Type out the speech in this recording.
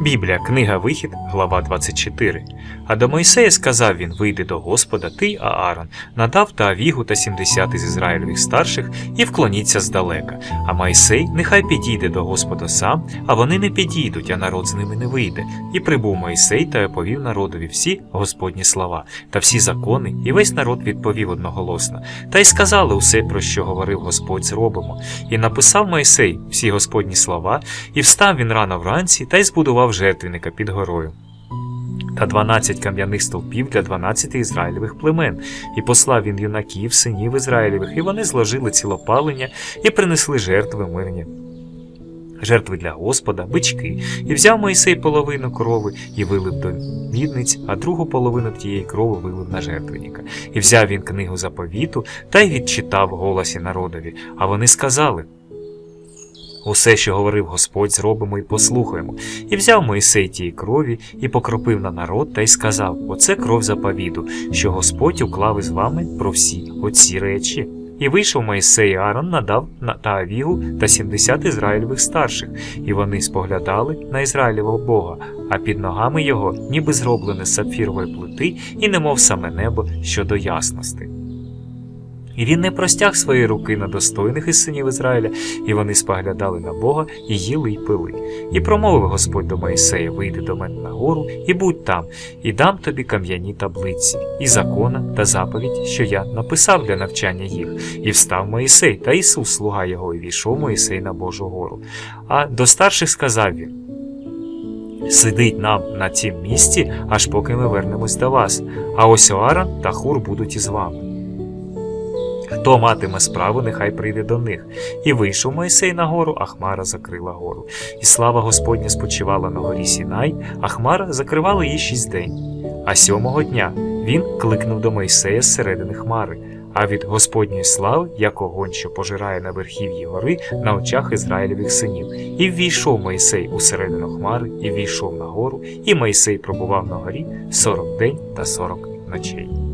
Біблія, книга Вихід, глава 24. А до Мойсея сказав він: Вийди до Господа, ти, Аарон, надав та Авігу та сімдесят із Ізраїльових старших, і вклоніться здалека. А Мойсей нехай підійде до Господа сам, а вони не підійдуть, а народ з ними не вийде. І прибув Мойсей та оповів народові всі Господні слова та всі закони, і весь народ відповів одноголосно. Та й сказали усе, про що говорив Господь, зробимо. І написав Мойсей всі Господні слова, і встав він рано вранці та й збудував жертвенника під горою. Та дванадцять кам'яних стовпів для дванадцяти ізраїльових племен, і послав він юнаків, синів Ізраїлевих, і вони зложили цілопалення і принесли жертви мирні. Жертви для Господа, бички, і взяв Моїсей половину крови і вилив до мідниць, а другу половину тієї крови вилив на жертвенника. І взяв він книгу заповіту та й відчитав голосі народові. А вони сказали: Усе, що говорив Господь, зробимо і послухаємо. І взяв Моїсей тієї крові і покропив на народ та й сказав: Оце кров заповіду, що Господь уклав із вами про всі оці речі. І вийшов Моїсей і Аарон надав на Авігу та сімдесят ізраїльових старших, і вони споглядали на Ізраїлевого Бога, а під ногами його ніби зроблене сапфірової плити, і немов саме небо щодо ясності. І він не простяг свої руки на достойних із синів Ізраїля, і вони споглядали на Бога, і їли, і пили. І промовив Господь до Моїсея: Вийди до мене на гору, і будь там, і дам тобі кам'яні таблиці, і закона та заповідь, що я написав для навчання їх. І встав Моїсей та Ісус, слуга його, і війшов Моїсей на Божу гору. А до старших сказав він. Сидить нам на цім місці, аж поки ми вернемось до вас, а ось Оаран та Хур будуть із вами. Хто матиме справу, нехай прийде до них. І вийшов Мойсей на гору, а Хмара закрила гору. І слава Господня спочивала на горі Сінай, а Хмара закривала її шість день. А сьомого дня він кликнув до Мойсея з середини Хмари, а від Господньої слави, як огонь, що пожирає на верхів'ї гори на очах Ізраїльових синів. І ввійшов Мойсей у середину Хмари, і ввійшов на гору, і Мойсей пробував на горі сорок день та сорок ночей.